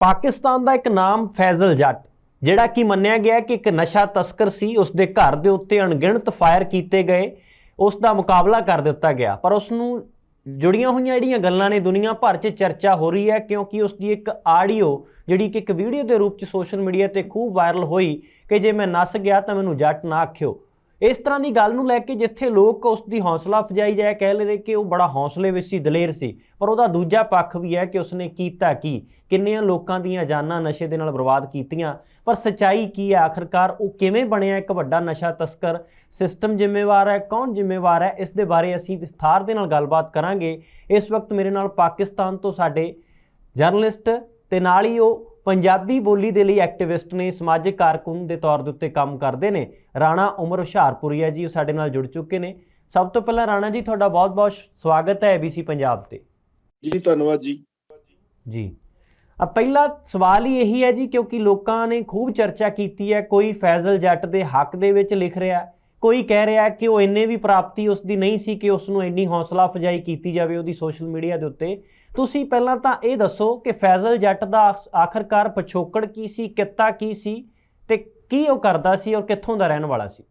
ਪਾਕਿਸਤਾਨ ਦਾ ਇੱਕ ਨਾਮ ਫੈਜ਼ਲ ਜੱਟ, ਜਿਹੜਾ ਕਿ ਮੰਨਿਆ ਗਿਆ ਕਿ ਇੱਕ ਨਸ਼ਾ ਤਸਕਰ ਸੀ, ਉਸ ਦੇ ਘਰ ਦੇ ਉੱਤੇ ਅਣਗਿਣਤ ਫਾਇਰ ਕੀਤੇ ਗਏ, ਉਸ ਦਾ ਮੁਕਾਬਲਾ ਕਰ ਦਿੱਤਾ ਗਿਆ। ਪਰ ਉਸ ਨੂੰ ਜੁੜੀਆਂ ਹੋਈਆਂ ਜਿਹੜੀਆਂ ਗੱਲਾਂ ਨੇ, ਦੁਨੀਆ ਭਰ 'ਚ ਚਰਚਾ ਹੋ ਰਹੀ ਹੈ, ਕਿਉਂਕਿ ਉਸ ਦੀ ਇੱਕ ਆਡੀਓ ਜਿਹੜੀ ਕਿ ਇੱਕ ਵੀਡੀਓ ਦੇ ਰੂਪ 'ਚ ਸੋਸ਼ਲ ਮੀਡੀਆ ਤੇ ਖੂਬ ਵਾਇਰਲ ਹੋਈ ਕਿ ਜੇ ਮੈਂ ਨੱਸ ਗਿਆ ਤਾਂ ਮੈਨੂੰ ਜੱਟ ਨਾ ਆਖਿਓ। ਇਸ ਤਰ੍ਹਾਂ ਦੀ ਗੱਲ ਨੂੰ ਲੈ ਕੇ ਜਿੱਥੇ ਲੋਕ ਉਸ ਦੀ ਹੌਸਲਾ ਅਫਜਾਈ ਜਾਇ ਕਹਿ ਰਹੇ ਕਿ ਉਹ ਬੜਾ ਹੌਸਲੇ ਵਿੱਚ ਸੀ, ਦਲੇਰ ਸੀ ਪਰ ਉਹਦਾ ਦੂਜਾ ਪੱਖ ਵੀ ਹੈ ਕਿ ਉਸਨੇ ਕੀਤਾ ਕੀ, ਕਿੰਨੀਆਂ ਲੋਕਾਂ ਦੀਆਂ ਜਾਨਾਂ ਨਸ਼ੇ ਦੇ ਨਾਲ ਬਰਬਾਦ ਕੀਤੀਆਂ, ਪਰ ਸਚਾਈ ਕੀ ਹੈ? ਆਖਰਕਾਰ ਉਹ ਕਿਵੇਂ ਬਣਿਆ? ਇੱਕ ਵੱਡਾ ਨਸ਼ਾ ਤਸਕਰ ਸਿਸਟਮ ਜ਼ਿੰਮੇਵਾਰ ਹੈ, ਕੌਣ ਜ਼ਿੰਮੇਵਾਰ ਹੈ? ਇਸ ਦੇ ਬਾਰੇ ਅਸੀਂ ਵਿਸਥਾਰ ਦੇ ਨਾਲ ਗੱਲਬਾਤ ਕਰਾਂਗੇ। ਇਸ ਵਕਤ ਮੇਰੇ ਨਾਲ ਪਾਕਿਸਤਾਨ ਤੋਂ ਸਾਡੇ ਜਰਨਲਿਸਟ ਤੇ ਨਾਲ ਹੀ ਉਹ ਪੰਜਾਬੀ ਬੋਲੀ ਦੇ ਲਈ ਐਕਟਿਵਿਸਟ ਨੇ, ਸਮਾਜਿਕ ਕਾਰਕੁਨ ਦੇ ਤੌਰ ਦੇ ਉੱਤੇ ਕੰਮ ਕਰਦੇ ਨੇ। ਰਾਣਾ ਉਮਰ ਹੁਸ਼ਿਆਰਪੁਰੀਆ ਜੀ ਉਹ ਸਾਡੇ ਨਾਲ ਜੁੜ ਚੁੱਕੇ ਨੇ। ਸਭ ਤੋਂ ਪਹਿਲਾਂ ਰਾਣਾ ਜੀ, ਤੁਹਾਡਾ ਬਹੁਤ-ਬਹੁਤ ਸਵਾਗਤ ਹੈ ABC ਪੰਜਾਬ ਤੇ। ਜੀ, ਧੰਨਵਾਦ ਜੀ। ਜੀ। ਆ ਪਹਿਲਾ ਸਵਾਲ ਹੀ ਇਹੀ ਹੈ ਜੀ, ਕਿਉਂਕਿ ਲੋਕਾਂ ਨੇ ਖੂਬ ਚਰਚਾ ਕੀਤੀ ਹੈ, ਕੋਈ ਫੈਜ਼ਲ ਜੱਟ ਦੇ ਹੱਕ ਦੇ ਵਿੱਚ ਲਿਖ ਰਿਹਾ ਕੋਈ ਕਹਿ ਰਿਹਾ ਕਿ ਉਹ ਇੰਨੇ ਵੀ ਪ੍ਰਾਪਤੀ ਉਸ ਦੀ ਨਹੀਂ ਸੀ ਕਿ ਉਸ ਨੂੰ ਇੰਨੀ ਹੌਸਲਾ ਅਫਜਾਈ ਕੀਤੀ ਜਾਵੇ ਉਹਦੀ ਸੋਸ਼ਲ ਮੀਡੀਆ ਦੇ ਉੱਤੇ। ਤੁਸੀਂ ਪਹਿਲਾਂ ਤਾਂ ਇਹ ਦੱਸੋ ਕਿ ਫੈਜ਼ਲ ਜੱਟ ਦਾ ਆਖ- ਆਖਰਕਾਰ ਪਿਛੋਕੜ ਕੀ ਸੀ, ਕਿੱਤਾ ਕੀ ਸੀ ਤੇ ਕੀ ਉਹ ਕਰਦਾ ਸੀ ਔਰ ਕਿੱਥੋਂ ਦਾ ਰਹਿਣ ਵਾਲਾ ਸੀ?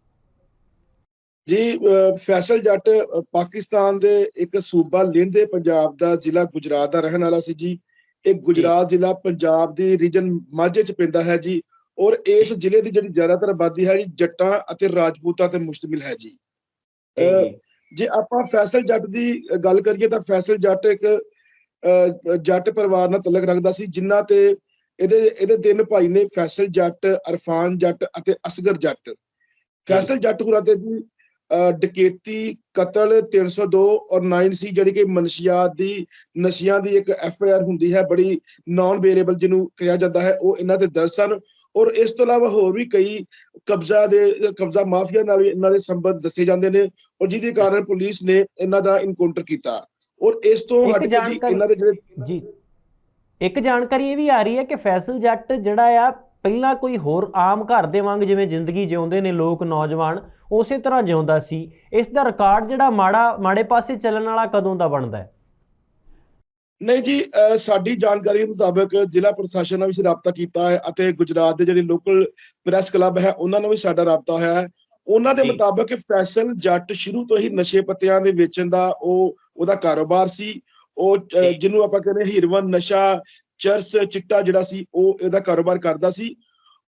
ਜੀ ਫੈਸਲ ਜੱਟ ਪਾਕਿਸਤਾਨ ਦੇ ਇੱਕ ਸੂਬਾ ਲਿੰਦੇ ਪੰਜਾਬ ਦਾ ਜ਼ਿਲ੍ਹਾ ਗੁਜਰਾਤ ਦਾ ਰਹਿਣ ਵਾਲਾ ਸੀ ਜੀ। ਇਹ ਗੁਜਰਾਤ ਜ਼ਿਲ੍ਹਾ ਪੰਜਾਬ ਦੀ ਰੀਜਨ ਮਾਝੇ ਚ ਪੈਂਦਾ ਹੈ ਜੀ ਔਰ ਇਸ ਜ਼ਿਲ੍ਹੇ ਦੀ ਜਿਹੜੀ ਜ਼ਿਆਦਾਤਰ ਆਬਾਦੀ ਹੈ ਜੀ ਜੱਟਾਂ ਅਤੇ ਰਾਜਪੂਤਾਂ ਤੇ ਮੁਸ਼ਤਮਿਲ ਹੈ ਜੀ। ਜੇ। ਆਪਾਂ ਫੈਸਲ ਜੱਟ ਦੀ ਗੱਲ ਕਰੀਏ ਤਾਂ ਫੈਸਲ ਜੱਟ ਇੱਕ ਜੱਟ ਪਰਿਵਾਰ ਨਾਲ ਤਲਕ ਰੱਖਦਾ ਸੀ ਜਿਨ੍ਹਾਂ ਤੇ ਇਹਦੇ ਇਹਦੇ ਤਿੰਨ ਭਾਈ ਨੇ ਫੈਸਲ ਜੱਟ ਅਰਫਾਨ ਜੱਟ ਅਤੇ ਅਸਗਰ ਜੱਟ। ਫੈਸਲ ਜੱਟ ਹੁਰਾਂ ਤੇ ਜੀ ਡਕੈਤੀ ਕਤਲ 302 ਔਰ 9 ਸੀ ਜਿਹੜੀ ਕਿ ਮਨਸ਼ੀਆਤ ਦੀ ਨਸ਼ਿਆਂ ਦੀ ਇੱਕ ਐਫ ਆਈ ਆਰ ਹੁੰਦੀ ਹੈ ਬੜੀ ਨਾਨ ਵੇਰੀਏਬਲ ਜਿਹਨੂੰ ਕਿਹਾ ਜਾਂਦਾ ਹੈ ਉਹ ਇਹਨਾਂ ਦੇ ਦਰਜ ਸਨ। ਔਰ ਇਸ ਤੋਂ ਇਲਾਵਾ ਹੋਰ ਵੀ ਕਈ ਕਬਜ਼ਾ ਦੇ ਕਬਜ਼ਾ ਮਾਫੀਆ ਨਾਲ ਵੀ ਇਹਨਾਂ ਦੇ ਸੰਬੰਧ ਦੱਸੇ ਜਾਂਦੇ ਨੇ ਔਰ ਜਿਹਦੇ ਕਾਰਨ ਪੁਲਿਸ ਨੇ ਇਹਨਾਂ ਦਾ ਇਨਕਾਊਂਟਰ ਕੀਤਾ। ਔਰ ਇਸ ਤੋਂ ਹਟ ਕੇ ਜੀ ਇਹਨਾਂ ਦੇ ਜਿਹੜੇ ਜੀ। ਇੱਕ ਜਾਣਕਾਰੀ ਇਹ ਵੀ ਆ ਰਹੀ ਹੈ ਕਿ ਫੈਸਲ ਜੱਟ ਜਿਹੜਾ ਆ ਪਹਿਲਾਂ ਕੋਈ ਹੋਰ ਆਮ ਘਰ ਦੇ ਵਾਂਗ ਜਿਵੇਂ ਜ਼ਿੰਦਗੀ ਜਿਉਂਦੇ ਨੇ ਲੋਕ ਨੌਜਵਾਨ ਉਸੇ ਤਰ੍ਹਾਂ ਜਿਉਂਦਾ ਸੀ। ਇਸ ਦਾ ਰਿਕਾਰਡ ਜਿਹੜਾ ਮਾੜਾ ਮਾੜੇ ਪਾਸੇ ਚੱਲਣ ਵਾਲਾ ਕਦੋਂ ਦਾ ਬਣਦਾ ਹੈ? ਨਹੀਂ ਜੀ ਸਾਡੀ ਜਾਣਕਾਰੀ ਮੁਤਾਬਕ ਜ਼ਿਲ੍ਹਾ ਪ੍ਰਸ਼ਾਸਨ ਨਾਲ ਵੀ ਰਾਬਤਾ ਕੀਤਾ ਹੈ ਅਤੇ ਗੁਜਰਾਤ ਦੇ ਜਿਹੜੇ ਲੋਕਲ ਪ੍ਰੈਸ ਕਲੱਬ ਹੈ ਉਹਨਾਂ ਨਾਲ ਵੀ ਸਾਡਾ ਰਾਬਤਾ ਹੋਇਆ ਹੈ। ਉਹਨਾਂ ਦੇ। ਮੁਤਾਬਕ ਫੈਸਲ ਜੱਟ ਸ਼ੁਰੂ ਤੋਂ ਹੀ ਨਸ਼ੇ ਪੱਤਿਆਂ ਦੇ ਵੇਚਣ ਦਾ ਉਹ ਉਹਦਾ ਕਾਰੋਬਾਰ ਸੀ। ਉਹ। ਜਿਹਨੂੰ ਆਪਾਂ ਕਹਿੰਦੇ ਹੀਰਵਨ ਨਸ਼ਾ ਚਰਸ ਚਿੱਟਾ ਜਿਹੜਾ ਸੀ ਉਹ ਇਹਦਾ ਕਾਰੋਬਾਰ ਕਰਦਾ ਸੀ।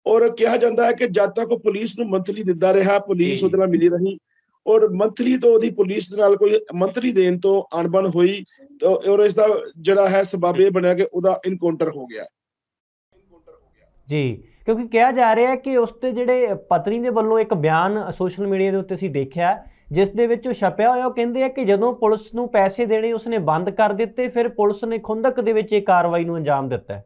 ਔਰ ਕਿਹਾ ਜਾਂਦਾ ਹੈ ਕਿ ਜਦ ਤੱਕ ਉਹ ਪੁਲਿਸ ਨੂੰ ਮੰਥਲੀ ਦਿੰਦਾ ਰਿਹਾ ਪੁਲਿਸ। ਉਹਦੇ ਨਾਲ ਮਿਲੀ ਰਹੀ ਔਰ ਮੰਥਲੀ ਤੋਂ ਉਹਦੀ ਪੁਲਿਸ ਦੇ ਨਾਲ ਕੋਈ ਮੰਥਲੀ ਦੇਣ ਤੋਂ ਅਣਬਣ ਹੋਈ ਤਾਂ ਔਰ ਇਸ ਦਾ ਜਿਹੜਾ ਹੈ ਸਬਬ ਇਹ ਬਣਿਆ ਕਿ ਉਹਦਾ ਇਨਕਾਊਂਟਰ ਹੋ ਗਿਆ ਜੀ ਕਿਉਂਕਿ ਕਿਹਾ ਜਾ ਰਿਹਾ ਹੈ ਕਿ ਉਸ ਤੇ ਜਿਹੜੇ ਪਤਨੀ ਦੇ ਵੱਲੋਂ ਇੱਕ ਬਿਆਨ ਸੋਸ਼ਲ ਮੀਡੀਆ ਦੇ ਉੱਤੇ ਅਸੀਂ ਦੇਖਿਆ ਜਿਸ ਦੇ ਵਿੱਚ ਉਹ ਛਪਿਆ ਹੋਇਆ ਉਹ ਕਹਿੰਦੇ ਆ ਕਿ ਜਦੋਂ ਪੁਲਿਸ ਨੂੰ ਪੈਸੇ ਦੇਣੇ ਉਸਨੇ ਬੰਦ ਕਰ ਦਿੱਤੇ ਫਿਰ ਪੁਲਿਸ ਨੇ ਖੁੰਦਕ ਦੇ ਵਿੱਚ ਇਹ ਕਾਰਵਾਈ ਨੂੰ ਅੰਜਾਮ ਦਿੱਤਾ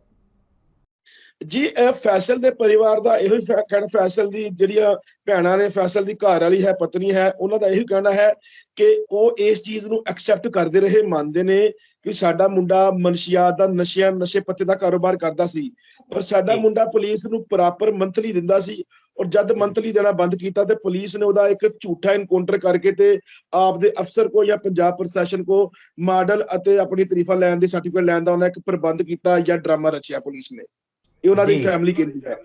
ਜੀ ਇਹ ਫੈਸਲ ਦੇ ਪਰਿਵਾਰ ਦਾ ਇਹੋ ਹੀ ਕਹਿਣਾ ਫੈਸਲ ਦੀ ਜਿਹੜੀਆਂ ਭੈਣਾਂ ਨੇ ਫੈਸਲ ਦੀ ਘਰ ਵਾਲੀ ਹੈ ਪਤਨੀ ਹੈ ਉਹਨਾਂ ਦਾ ਇਹੀ ਕਹਿਣਾ ਹੈ ਕਿ ਉਹ ਇਸ ਚੀਜ਼ ਨੂੰ ਐਕਸੈਪਟ ਕਰਦੇ ਰਹੇ ਮੰਨਦੇ ਨੇ ਕਿ ਸਾਡਾ ਮੁੰਡਾ ਮਨਸ਼ੀਆਤ ਦਾ ਨਸ਼ਿਆਂ ਨਸ਼ੇ ਪੱਤੇ ਦਾ ਕਾਰੋਬਾਰ ਕਰਦਾ ਸੀ ਪਰ ਸਾਡਾ। ਮੁੰਡਾ ਪੁਲਿਸ ਨੂੰ ਪ੍ਰੋਪਰ ਮੰਥਲੀ ਦਿੰਦਾ ਸੀ ਔਰ ਜਦ ਮੰਥਲੀ ਦੇਣਾ ਬੰਦ ਕੀਤਾ ਤੇ ਪੁਲਿਸ ਨੇ ਉਹਦਾ ਇੱਕ ਝੂਠਾ ਇਨਕਾਊਂਟਰ ਕਰਕੇ ਤੇ ਆਪ ਦੇ ਅਫਸਰ ਕੋ ਜਾਂ ਪੰਜਾਬ ਪ੍ਰਸ਼ਾਸਨ ਕੋ ਮਾਡਲ ਅਤੇ ਆਪਣੀ ਤਰੀਫਾ ਲੈਣ ਦੀ ਸਰਟੀਫਿਕੇਟ ਲੈਣ ਦਾ ਉਹਨਾਂ ਇੱਕ ਪ੍ਰਬੰਧ ਕੀਤਾ ਜਾਂ ਡਰਾਮਾ ਰਚਿਆ ਪੁਲਿਸ ਨੇ ਇਹ ਉਹਨਾਂ ਦੀ। ਫੈਮਿਲੀ ਕਹਿੰਦੀ ਹੈ?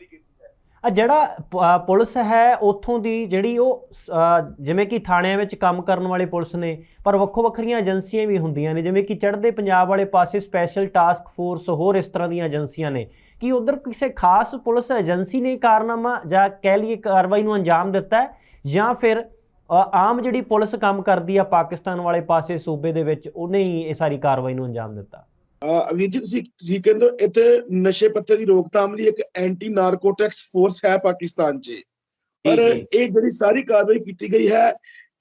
ਆ ਜਿਹੜਾ ਪੁਲਿਸ ਹੈ ਉੱਥੋਂ ਦੀ ਜਿਹੜੀ ਉਹ ਜਿਵੇਂ ਕਿ ਥਾਣਿਆਂ ਵਿੱਚ ਕੰਮ ਕਰਨ ਵਾਲੇ ਪੁਲਿਸ ਨੇ ਪਰ ਵੱਖੋ ਵੱਖਰੀਆਂ ਏਜੰਸੀਆਂ ਵੀ ਹੁੰਦੀਆਂ ਨੇ ਜਿਵੇਂ ਕਿ ਚੜ੍ਹਦੇ ਪੰਜਾਬ ਵਾਲੇ ਪਾਸੇ ਸਪੈਸ਼ਲ ਟਾਸਕ ਫੋਰਸ ਹੋਰ ਇਸ ਤਰ੍ਹਾਂ ਦੀਆਂ ਏਜੰਸੀਆਂ ਨੇ। ਕੀ ਉਧਰ ਕਿਸੇ ਖਾਸ ਪੁਲਿਸ ਏਜੰਸੀ ਨੇ ਕਾਰਨਾਮਾ ਜਾਂ ਕਹਿ ਲਈਏ ਕਾਰਵਾਈ ਨੂੰ ਅੰਜਾਮ ਦਿੱਤਾ ਜਾਂ ਫਿਰ ਆਮ ਜਿਹੜੀ ਪੁਲਿਸ ਕੰਮ ਕਰਦੀ ਆ ਪਾਕਿਸਤਾਨ ਵਾਲੇ ਪਾਸੇ ਸੂਬੇ ਦੇ ਵਿੱਚ ਉਹਨੇ ਹੀ ਇਹ ਸਾਰੀ ਕਾਰਵਾਈ ਨੂੰ ਅੰਜਾਮ ਦਿੱਤਾ? ਅਹ ਵੀਰ ਜੀ ਤੁਸੀਂ ਠੀਕ ਕਹਿੰਦੇ ਇੱਥੇ ਨਸ਼ੇ ਪੱਤੇ ਦੀ ਰੋਕਥਾਮ ਲਈ ਇੱਕ ਐਂਟੀ ਨਾਰਕੋਟਿਕਸ ਫੋਰਸ ਹੈ ਪਾਕਿਸਤਾਨ 'ਚ। ਪਰ। ਇਹ ਜਿਹੜੀ ਸਾਰੀ ਕਾਰਵਾਈ ਕੀਤੀ ਗਈ ਹੈ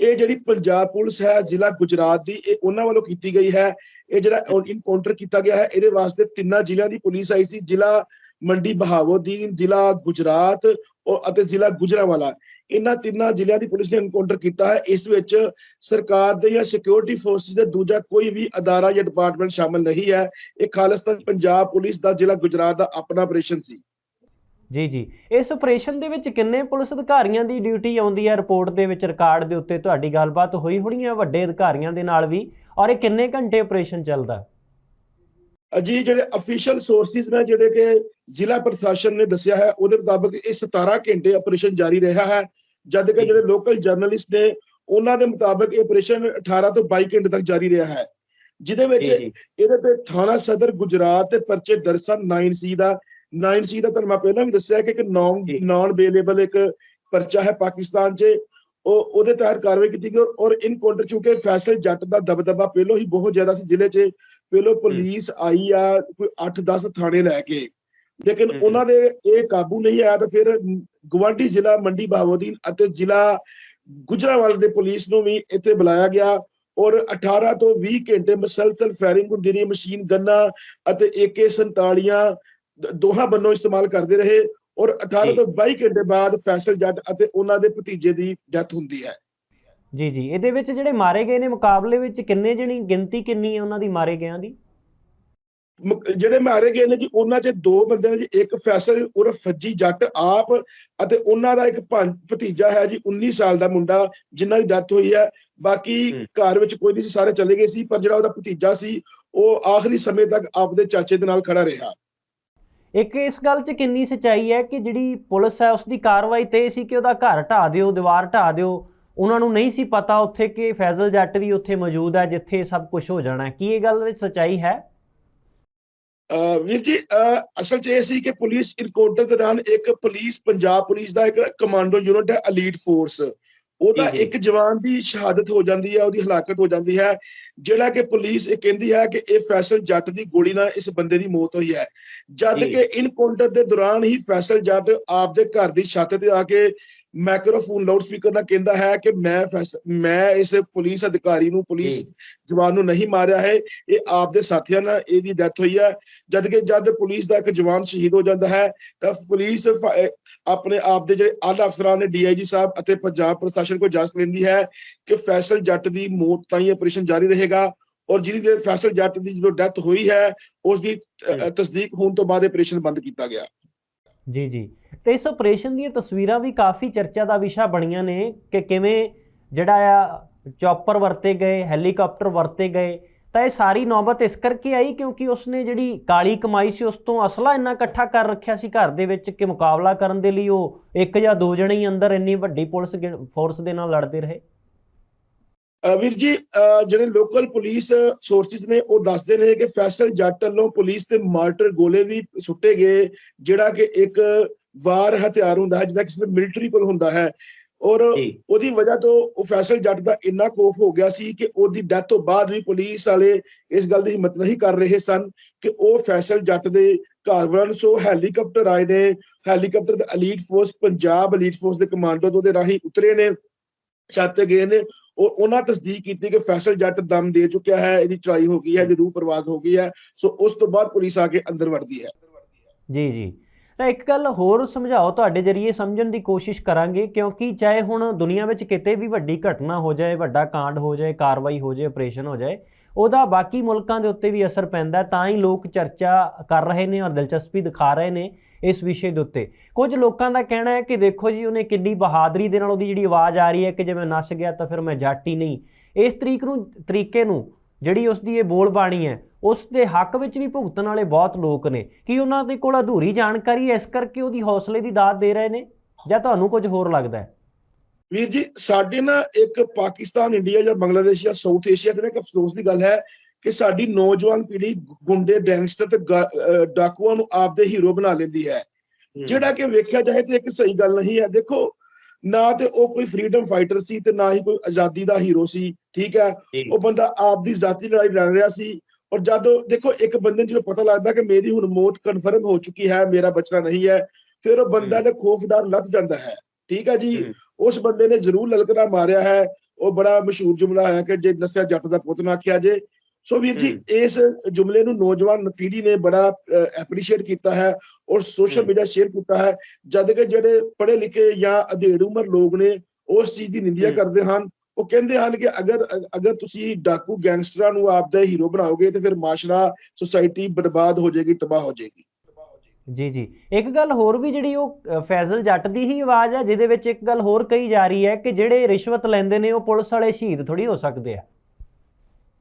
ਇਹ ਜਿਹੜੀ ਪੰਜਾਬ ਪੁਲਿਸ ਹੈ ਜ਼ਿਲ੍ਹਾ ਗੁਜਰਾਤ ਦੀ ਇਹ ਉਹਨਾਂ ਵੱਲੋਂ ਕੀਤੀ ਗਈ ਹੈ। ਇਹ ਜਿਹੜਾ ਇਨਕਾਊਂਟਰ ਕੀਤਾ ਗਿਆ ਹੈ ਇਹਦੇ ਵਾਸਤੇ ਤਿੰਨਾਂ ਜ਼ਿਲ੍ਹਿਆਂ ਦੀ ਪੁਲਿਸ ਆਈ ਸੀ ਜ਼ਿਲ੍ਹਾ ਮੰਡੀ ਬਹਾਵੁਦੀਨ ਜ਼ਿਲ੍ਹਾ ਗੁਜਰਾਤ ਅਤੇ ਜ਼ਿਲ੍ਹਾ ਗੁਜਰਾਵਾਲਾ। ਇਹਨਾਂ ਤਿੰਨਾਂ ਜ਼ਿਲ੍ਹਿਆਂ ਦੀ ਪੁਲਿਸ ਨੇ ਇਨਕਾਊਂਟਰ ਕੀਤਾ ਹੈ। ਇਸ ਵਿੱਚ ਸਰਕਾਰ ਦੇ ਜਾਂ ਸਿਕਿਉਰਿਟੀ ਫੋਰਸਿਸ ਦੇ ਦੂਜਾ ਕੋਈ ਵੀ ਅਦਾਰਾ ਜਾਂ ਡਿਪਾਰਟਮੈਂਟ ਸ਼ਾਮਲ ਨਹੀਂ ਹੈ। ਇਹ ਖਾਲਿਸਤਾਨ ਪੰਜਾਬ ਪੁਲਿਸ ਦਾ ਜ਼ਿਲ੍ਹਾ ਗੁਜਰਾਤ ਦਾ ਆਪਣਾ ਆਪਰੇਸ਼ਨ ਸੀ। ਜੀ ਜੀ। ਇਸ ਆਪਰੇਸ਼ਨ ਦੇ ਵਿੱਚ ਕਿੰਨੇ ਪੁਲਿਸ ਅਧਿਕਾਰੀਆਂ ਦੀ ਡਿਊਟੀ ਆਉਂਦੀ ਹੈ? ਰਿਪੋਰਟ ਦੇ ਵਿੱਚ ਰਿਕਾਰਡ ਦੇ ਉੱਤੇ ਤੁਹਾਡੀ ਗੱਲਬਾਤ ਹੋਈ ਹੋਣੀ ਹੈ? ਵੱਡੇ ਅਧਿਕਾਰੀਆਂ ਦੇ ਨਾਲ ਵੀ। ਔਰ ਇਹ ਕਿੰਨੇ ਘੰਟੇ ਆਪਰੇਸ਼ਨ ਚੱਲਦਾ? ਅਜੀ ਜਿਹੜੇ ਅਫੀਸ਼ੀਅਲ ਸੋਰਸਿਸ ਨੇ ਜਿਹੜੇ ਕਿ ਜ਼ਿਲ੍ਹਾ ਪ੍ਰਸ਼ਾਸਨ ਨੇ ਦੱਸਿਆ ਹੈ ਉਹਦੇ ਮੁਤਾਬਕ ਇਹ 17 ਘੰਟੇ ਆਪਰੇਸ਼ਨ ਜਾਰੀ ਰਿਹਾ ਹੈ। ਜਦ ਕਿ। ਜਿਹੜੇ ਲੋਕਲ ਜਰਨਲਿਸਟ ਨੇ ਉਹਨਾਂ ਦੇ ਮੁਤਾਬਕ ਇਹ ਆਪਰੇਸ਼ਨ 18 ਤੋਂ 22 ਘੰਟੇ ਤੱਕ ਜਾਰੀ ਰਿਹਾ ਹੈ। ਜਿਹਦੇ ਵਿੱਚ ਇਹਦੇ ਤੇ ਥਾਣਾ ਸਦਰ ਗੁਜਰਾਤ ਤੇ ਪਰਚੇ ਦਰਜ ਸਨ। 9C ਦਾ 9C ਦਾ ਤੁਹਾਨੂੰ ਮੈਂ ਪਹਿਲਾਂ ਵੀ ਦੱਸਿਆ ਕਿ ਇੱਕ ਨੌਨ। ਨਾਨ ਬੇਲੇਬਲ ਇੱਕ ਪਰਚਾ ਹੈ ਪਾਕਿਸਤਾਨ 'ਚ। ਉਹ ਉਹਦੇ ਤਹਿਤ ਕਾਰਵਾਈ ਕੀਤੀ ਗਈ ਔਰ- ਔਰ ਇਨਕਾਊਂਟਰ ਚੁੱਕੇ ਫੈਸਲ ਜੱਟ ਦਾ ਦਬਦਬਾ ਪਹਿਲੋਂ ਹੀ ਬਹੁਤ ਜ਼ਿਆਦਾ ਸੀ ਜ਼ਿਲ੍ਹੇ 'ਚ। ਪਹਿਲੋਂ ਪੁਲਿਸ ਆਈ ਆ ਕੋਈ 8-10 ਥਾਣੇ ਲੈ ਕੇ। ਲੇਕਿਨ। ਉਹਨਾਂ ਦੇ ਇਹ ਕਾਬੂ ਨਹੀਂ ਆਇਆ ਤਾਂ ਫਿਰ ਗਵਾਂਢੀ ਜ਼ਿਲ੍ਹਾ ਮੰਡੀ ਬਾਵੋਦੀਨ ਅਤੇ ਜ਼ਿਲ੍ਹਾ ਗੁਜਰਾਵਾਲ ਦੇ ਪੁਲਿਸ ਨੂੰ ਵੀ ਇੱਥੇ ਬੁਲਾਇਆ ਗਿਆ ਔਰ 18 ਤੋਂ 20 ਘੰਟੇ ਮੁਸਲਸਲ ਫਾਇਰਿੰਗ ਹੁੰਦੀ ਰਹੀ ਮਸ਼ੀਨ ਗੰਨਾਂ ਅਤੇ AK47 ਦ- ਦੋਹਾਂ ਬੰਨੋਂ ਇਸਤੇਮਾਲ ਕਰਦੇ ਰਹੇ ਔਰ 18 ਜੀ। ਤੋਂ 22 ਘੰਟੇ ਬਾਅਦ ਫੈਸਲ ਜੱਟ ਅਤੇ ਉਹਨਾਂ ਦੇ ਭਤੀਜੇ ਦੀ ਡੈਥ ਹੁੰਦੀ ਹੈ ਜੀ ਜੀ ਇਹਦੇ ਵਿੱਚ ਜਿਹੜੇ ਮਾਰੇ ਗਏ ਨੇ ਮੁਕਾਬਲੇ ਵਿੱਚ ਕਿੰਨੇ ਜਣੀ ਗਿਣਤੀ ਕਿੰਨੀ ਹੈ ਉਹਨਾਂ ਦੀ ਮਾਰੇ ਗਿਆਂ ਦੀ ਜਿਹੜੇ ਮਾਰੇ ਗਏ ਨੇ ਜੀ ਉਹਨਾਂ 'ਚ ਦੋ ਬੰਦੇ ਨੇ ਜੀ ਇੱਕ ਫੈਸਲ ਉਰਫ ਫੱਜੀ ਜੱਟ ਆਪ ਅਤੇ ਉਹਨਾਂ ਦਾ ਇੱਕ ਭਤੀਜਾ ਹੈ ਜੀ 19 ਸਾਲ ਦਾ ਮੁੰਡਾ ਜਿਨ੍ਹਾਂ ਦੀ ਡੈਥ ਹੋਈ ਹੈ। ਬਾਕੀ। ਘਰ ਵਿੱਚ ਕੋਈ ਨਹੀਂ ਸੀ ਸਾਰੇ ਚਲੇ ਗਏ ਸੀ ਪਰ ਜਿਹੜਾ ਉਹਦਾ ਭਤੀਜਾ ਸੀ ਉਹ ਆਖਰੀ ਸਮੇਂ ਤੱਕ ਆਪਦੇ ਚਾਚੇ ਦੇ ਨਾਲ ਖੜਾ ਰਿਹਾ। ਇੱਕ ਇਸ ਗੱਲ 'ਚ ਕਿੰਨੀ ਸਚਾਈ ਹੈ ਕਿ ਜਿਹੜੀ ਪੁਲਿਸ ਹੈ ਉਸ ਦੀ ਕਾਰਵਾਈ ਤੇ ਇਹ ਸੀ ਕਿ ਉਹਦਾ ਘਰ ਢਾਹ ਦਿਓ ਦੀਵਾਰ ਢਾਹ ਦਿਓ। ਉਹਨਾਂ ਨੂੰ ਨਹੀਂ ਸੀ ਪਤਾ ਉੱਥੇ ਕਿ ਫੈਜ਼ਲ ਜੱਟ ਵੀ ਉੱਥੇ ਮੌਜੂਦ ਹੈ ਜਿੱਥੇ ਸਭ ਕੁਝ ਹੋ ਜਾਣਾ ਹੈ। ਕੀ ਇਹ ਗੱਲ ਵਿੱਚ ਸਚਾਈ ਹੈ? ਵੀਰ ਜੀ ਅਸਲ 'ਚ ਇਹ ਸੀ ਕਿ ਪੁਲਿਸ ਇਨਕਾਊਂਟਰ ਦੌਰਾਨ ਇੱਕ ਪੁਲਿਸ ਪੰਜਾਬ ਪੁਲਿਸ ਦਾ ਇੱਕ ਕਮਾਂਡੋ ਯੂਨਿਟ ਹੈ ਅਲੀਟ ਫੋਰਸ ਉਹਦਾ। ਇੱਕ ਜਵਾਨ ਦੀ ਸ਼ਹਾਦਤ ਹੋ ਜਾਂਦੀ ਹੈ ਉਹਦੀ ਹਲਾਕਤ ਹੋ ਜਾਂਦੀ ਹੈ ਜਿਹੜਾ ਕਿ ਪੁਲਿਸ ਇਹ ਕਹਿੰਦੀ ਹੈ ਕਿ ਇਹ ਫੈਸਲ ਜੱਟ ਦੀ ਗੋਲੀ ਨਾਲ ਇਸ ਬੰਦੇ ਦੀ ਮੌਤ ਹੋਈ ਹੈ ਜਦ। ਕਿ ਇਨਕਾਊਂਟਰ ਦੇ ਦੌਰਾਨ ਹੀ ਫੈਸਲ ਜੱਟ ਆਪਦੇ ਘਰ ਦੀ ਛੱਤ ਤੇ ਆ ਕੇ ਮਾਈਕ੍ਰੋਫੋਨ ਲਾਊਡ ਸਪੀਕਰ ਨਾਲ ਕਹਿੰਦਾ ਹੈ ਕਿ ਮੈਂ ਮੈਂ ਇਸ ਪੁਲਿਸ ਅਧਿਕਾਰੀ ਨੂੰ ਪੁਲਿਸ। ਜਵਾਨ ਨੂੰ ਨਹੀਂ ਮਾਰਿਆ ਹੈ ਇਹ ਆਪਦੇ ਸਾਥੀਆਂ ਨਾਲ ਇਹਦੀ ਡੈਥ ਹੋਈ ਹੈ ਜਦ ਕਿ ਜਦ ਪੁਲਿਸ ਦਾ ਇੱਕ ਜਵਾਨ ਸ਼ਹੀਦ ਹੋ ਜਾਂਦਾ ਹੈ ਤਾਂ ਪੁਲਿਸ ਆਪਣੇ ਆਪ ਦੇ ਜਿਹੜੇ ਆਲਾ ਅਫਸਰਾਂ ਨੇ ਡੀਆਈਜੀ ਸਾਹਿਬ ਅਤੇ ਪੰਜਾਬ ਪ੍ਰਸ਼ਾਸਨ ਕੋਲ ਇਜਾਜ਼ਤ ਲੈਂਦੀ ਹੈ ਕਿ ਫੈਸਲ ਜੱਟ ਦੀ ਮੌਤ ਤਾਈਂ ਆਪਰੇਸ਼ਨ ਜਾਰੀ ਰਹੇਗਾ ਔਰ ਜਿਹਦੀ ਦੇਰ ਫੈਸਲ ਜੱਟ ਦੀ ਜਦੋਂ ਡੈਥ ਹੋਈ ਹੈ ਉਸ ਦੀ। ਤਸਦੀਕ ਹੋਣ ਤੋਂ ਬਾਅਦ ਆਪਰੇਸ਼ਨ ਬੰਦ ਕੀਤਾ ਗਿਆ ਜੀ ਜੀ ਤੇ ਇਸ ਆਪਰੇਸ਼ਨ ਦੀਆਂ ਤਸਵੀਰਾਂ ਵੀ ਕਾਫੀ ਚਰਚਾ ਦਾ ਵਿਸ਼ਾ ਬਣੀਆਂ ਨੇ ਕਿ ਕਿਵੇਂ ਜਿਹੜਾ ਆ ਚੌਪਰ ਵਰਤੇ ਗਏ ਹੈਲੀਕਾਪਟਰ ਵਰਤੇ ਗਏ। ਤਾਂ ਇਹ ਸਾਰੀ ਨੌਬਤ ਇਸ ਕਰਕੇ ਆਈ ਕਿਉਂਕਿ ਉਸਨੇ ਜਿਹੜੀ ਕਾਲੀ ਕਮਾਈ ਸੀ, ਉਸ ਤੋਂ ਅਸਲਾ ਇੰਨਾ ਇਕੱਠਾ ਕਰ ਰੱਖਿਆ ਸੀ ਘਰ ਦੇ ਵਿੱਚ ਕਿ ਮੁਕਾਬਲਾ ਕਰਨ ਦੇ ਲਈ ਉਹ ਇੱਕ ਜਾਂ ਦੋ ਜਣੇ ਹੀ ਅੰਦਰ ਇੰਨੀ ਵੱਡੀ ਪੁਲਿਸ ਫੋਰਸ ਦੇ ਨਾਲ ਲੜਦੇ ਰਹੇ। ਵੀਰ ਜੀ ਜਿਹੜੇ ਲੋਕਲ ਪੁਲਿਸ ਸੋਰਸਿਸ ਨੇ, ਉਹ ਦੱਸਦੇ ਨੇ ਕਿ ਫੈਸਲ ਜੱਟ ਵੱਲੋਂ ਪੁਲਿਸ ਤੇ ਮਾਰਟਰ ਗੋਲੇ ਵੀ ਸੁੱਟੇ ਗਏ, ਜਿਹੜਾ ਕਿ ਇੱਕ ਵਾਰ ਹਥਿਆਰ ਹੁੰਦਾ ਹੈ ਜਿਹਦਾ ਕਿਸੇ ਮਿਲਟਰੀ ਕੋਲ ਹੁੰਦਾ ਹੈ। ਔਰ ਉਹਦੀ ਵਜ੍ਹਾ ਤੋਂ ਉਹ ਫੈਸਲ ਜੱਟ ਦਾ ਇੰਨਾ ਕੋਫ ਹੋ ਗਿਆ ਸੀ ਕਿ ਉਹਦੀ ਡੈਥ ਤੋਂ ਬਾਅਦ ਵੀ ਪੁਲਿਸ ਵਾਲੇ ਇਸ ਗੱਲ ਦੀ ਹਿੰਮਤ ਨਹੀਂ ਕਰ ਰਹੇ ਸਨ ਕਿ ਉਹ ਫੈਸਲ ਜੱਟ ਦੇ ਘਰ ਵੜਨ ਸੋ ਹੈਲੀਕਾਪਟਰ ਆਏ ਨੇ। ਹੈਲੀਕਾਪਟਰ ਦੇ elite force Punjab elite force ਦੇ ਕਮਾਂਡੋ ਤੋਂ ਦੇ ਰਾਹੀਂ ਉਤਰੇ ਨੇ ਛੱਤ ਤੇ ਗਏ ਨੇ। ਔਰ ਉਹਨਾਂ ਤਸਦੀਕ ਕੀਤੀ ਕਿ ਫੈਸਲ ਜੱਟ ਦਮ ਦੇ ਚੁੱਕਿਆ ਹੈ ਇਹਦੀ ਚੜਾਈ ਹੋ ਗਈ ਹੈ ਇਹਦੀ ਰੂਹ ਪਰਵਾਜ਼ ਹੋ ਗਈ ਹੈ। ਸੋ ਉਸ ਤੋਂ ਬਾਅਦ ਪੁਲਿਸ ਆ ਕੇ ਅੰਦਰ ਵੜਦੀ ਹੈ। ਜੀ ਜੀ। ਤਾਂ ਇੱਕ ਗੱਲ ਹੋਰ ਸਮਝਾਓ, ਤੁਹਾਡੇ ਜਰੀਏ ਸਮਝਣ ਦੀ ਕੋਸ਼ਿਸ਼ ਕਰਾਂਗੇ, ਕਿਉਂਕਿ ਚਾਹੇ ਹੁਣ ਦੁਨੀਆ ਵਿੱਚ ਕਿਤੇ ਵੀ ਵੱਡੀ ਘਟਨਾ ਹੋ ਜਾਏ, ਵੱਡਾ ਕਾਂਡ ਹੋ ਜਾਏ, ਕਾਰਵਾਈ ਹੋ ਜਾਏ ਆਪਰੇਸ਼ਨ ਹੋ ਜਾਏ, ਉਹਦਾ ਬਾਕੀ ਮੁਲਕਾਂ ਦੇ ਉੱਤੇ ਵੀ ਅਸਰ ਪੈਂਦਾ, ਤਾਂ ਹੀ ਲੋਕ ਚਰਚਾ ਕਰ ਰਹੇ ਨੇ ਔਰ ਦਿਲਚਸਪੀ ਦਿਖਾ ਰਹੇ ਨੇ ਇਸ ਵਿਸ਼ੇ ਦੇ ਉੱਤੇ। ਕੁਝ ਲੋਕਾਂ ਦਾ ਕਹਿਣਾ ਹੈ ਕਿ ਦੇਖੋ ਜੀ, ਉਹਨੇ ਕਿੰਨੀ ਬਹਾਦਰੀ ਦੇ ਨਾਲ ਉਹਦੀ ਜਿਹੜੀ ਆਵਾਜ਼ ਆ ਰਹੀ ਹੈ ਕਿ ਜੇ ਮੈਂ ਨੱਸ ਗਿਆ ਤਾਂ ਫਿਰ ਮੈਂ ਜਾਟੀ ਨਹੀਂ। ਇਸ ਤਰੀਕ ਨੂੰ, ਤਰੀਕੇ ਨੂੰ ਜਿਹੜੀ ਉਸ ਦੀ ਇਹ ਬੋਲ ਬਾਣੀ ਹੈ ਉਸ ਦੇ ਹੱਕ ਵਿੱਚ ਵੀ ਭੁਗਤਣ ਵਾਲੇ ਬਹੁਤ ਲੋਕ ਨੇ। ਕੀ ਉਹਨਾਂ ਦੇ ਕੋਲ ਅਧੂਰੀ ਜਾਣਕਾਰੀ ਹੈ ਇਸ ਕਰਕੇ ਉਹਦੀ ਹੌਸਲੇ ਦੀ ਦਾਤ ਦੇ ਰਹੇ ਨੇ? ਜਾਂ ਤੁਹਾਨੂੰ ਕੁਝ ਹੋਰ ਲੱਗਦਾ ਹੈ? ਵੀਰ ਜੀ ਸਾਡੇ ਨਾ ਇੱਕ ਪਾਕਿਸਤਾਨ ਇੰਡੀਆ ਜਾਂ ਬੰਗਲਾਦੇਸ਼ ਜਾਂ ਸਾਊਥ ਏਸ਼ੀਆ ਤੇ ਨਾ ਇੱਕ ਅਫਸੋਸ ਦੀ ਗੱਲ ਹੈ ਕਿ ਸਾਡੀ ਨੌਜਵਾਨ ਪੀੜ੍ਹੀ ਗੁੰਡੇ ਗੈਂਗਸਟਰ ਤੇ ਡਾਕੂਆਂ ਨੂੰ ਆਪਦੇ ਹੀਰੋ ਬਣਾ ਲੈਂਦੀ ਹੈ। ਜਿਹੜਾ ਕਿ ਵੇਖਿਆ ਜਾਏ ਤੇ ਇੱਕ ਸਹੀ ਗੱਲ ਨਹੀਂ ਹੈ। ਦੇਖੋ ਨਾ ਤੇ ਉਹ ਕੋਈ ਫਰੀडम ਫਾਈਟਰ ਸੀ ਤੇ ਨਾ ਹੀ ਕੋਈ ਆਜ਼ਾਦੀ ਦਾ ਹੀਰੋ ਸੀ ਠੀਕ ਹੈ ਉਹ ਬੰਦਾ ਆਪ ਦੀ ਜ਼ਾਤੀ ਲੜਾਈ ਲੜ ਰਿਹਾ ਸੀ ਔਰ ਜਦੋਂ ਦੇਖੋ ਇੱਕ ਬੰਦੇ ਨੂੰ ਜਦੋਂ ਪਤਾ ਲੱਗਦਾ ਕਿ ਮੇਰੀ ਹੁਣ ਮੌਤ ਕਨਫਰਮ ਹੋ ਚੁੱਕੀ ਹੈ ਮੇਰਾ ਬਚਣਾ ਨਹੀਂ ਹੈ ਫਿਰ ਉਹ ਬੰਦਾ। ਨੇ ਖੋਫਦਾਰ ਲੱਥ ਜਾਂਦਾ ਹੈ ਠੀਕ ਹੈ ਜੀ। ਉਸ ਬੰਦੇ ਨੇ ਜ਼ਰੂਰ ਲਲਕਣਾ ਮਾਰਿਆ ਹੈ ਉਹ ਬੜਾ ਮਸ਼ਹੂਰ ਜੁਮਲਾ ਹੈ ਕਿ ਜੇ ਨਸਿਆ ਜੱਟ ਦਾ ਪੁੱਤ ਨਾ ਆਖਿਆ ਜੇ ਸੋ ਵੀਰ ਜੀ। ਇਸ ਜੁਮਲੇ ਨੂੰ ਨੌਜਵਾਨ ਪੀੜ੍ਹੀ ਨੇ ਬੜਾ ਐਪਰੀਸ਼ੀਏਟ ਕੀਤਾ ਹੈ ਔਰ ਸੋਸ਼ਲ। ਮੀਡੀਆ ਸ਼ੇਅਰ ਕੀਤਾ ਹੈ ਜਦ ਕਿ ਜਿਹੜੇ ਪੜ੍ਹੇ ਲਿਖੇ ਜਾਂ ਅਧੇੜ ਉਮਰ ਲੋਕ ਨੇ ਉਸ ਚੀਜ਼ ਦੀ ਨਿੰਦਿਆ। ਕਰਦੇ ਹਨ ਉਹ ਕਹਿੰਦੇ ਹਨ ਕਿ ਅਗਰ ਅਗਰ ਤੁਸੀਂ ਡਾਕੂ ਗੈਂਗਸਟਰਾਂ ਨੂੰ ਆਪਦਾ ਹੀਰੋ ਬਣਾਓਗੇ ਤੇ ਫਿਰ ਮਾਸ਼ਰਾ ਸੁਸਾਇਟੀ ਬਰਬਾਦ ਹੋ ਜਾਏਗੀ ਤਬਾਹ ਹੋ ਜਾਏਗੀ ਜੀ ਜੀ ਇੱਕ ਗੱਲ ਹੋਰ ਵੀ ਜਿਹੜੀ ਉਹ ਫੈਜ਼ਲ ਜੱਟ ਦੀ ਹੀ ਆਵਾਜ਼ ਹੈ ਜਿਹਦੇ ਵਿੱਚ ਇੱਕ ਗੱਲ ਹੋਰ ਕਹੀ ਜਾ ਰਹੀ ਹੈ ਕਿ ਜਿਹੜੇ ਰਿਸ਼ਵਤ ਲੈਂਦੇ ਨੇ ਉਹ ਪੁਲਿਸ ਵਾਲੇ ਸ਼ਹੀਦ ਥੋੜੀ ਹੋ ਸਕਦੇ ਆ